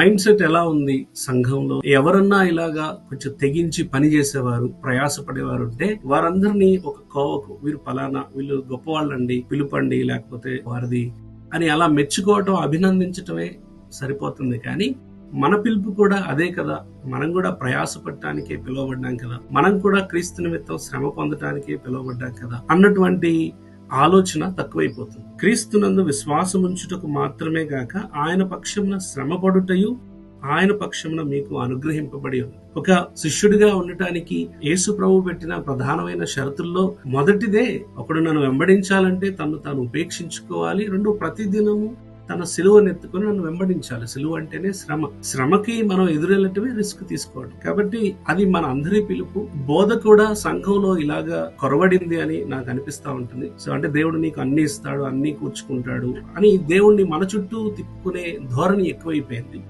Mind set ఎలా ఉంది సంఘంలో? ఎవరన్నా ఇలాగా కొంచెం తెగించి పని చేసేవారు ప్రయాసపడేవారు ఉంటే వారందరినీ ఒక కోవకు వీరు పలానా వీళ్ళు గొప్పవాళ్ళండి పిలుపండి లేకపోతే వారిది అని అలా మెచ్చుకోవటం అభినందించటమే సరిపోతుంది. కానీ మన పిలుపు కూడా అదే కదా. మనం కూడా ప్రయాసపడటానికే పిలువబడ్డాం కదా. మనం కూడా క్రీస్తు నిమిత్తం శ్రమ పొందటానికే పిలువబడ్డాం కదా. అన్నటువంటి ఆలోచన తక్కువైపోతుంది. క్రీస్తునందు విశ్వాసముంచుటకు మాత్రమే గాక ఆయన పక్షమున శ్రమపడుటయు ఆయన పక్షమున మీకు అనుగ్రహింపబడి ఉంది ఒక శిష్యుడిగా ఉండటానికి యేసు ప్రభు పెట్టిన ప్రధానమైన షరతుల్లో మొదటిదే ఒకడు నన్ను వెంబడించాలంటే తను తాను ఉపేక్షించుకోవాలి. రెండు ప్రతిదినము తన సిలువను ఎత్తుకొని నన్ను వెంబడించాలి. సిలువ అంటేనే శ్రమ. శ్రమకి మనం ఎదురెళ్ళటమే రిస్క్ తీసుకోవడం. కాబట్టి అది మన అందరి పిలుపు. బోధ కూడా సంఘంలో ఇలాగా కొరవడింది అని నాకు అనిపిస్తా ఉంటుంది. సో అంటే దేవుడు నీకు అన్ని ఇస్తాడు అన్ని కూర్చుకుంటాడు అని దేవుణ్ణి మన చుట్టూ తిప్పుకునే ధోరణి ఎక్కువైపోయింది.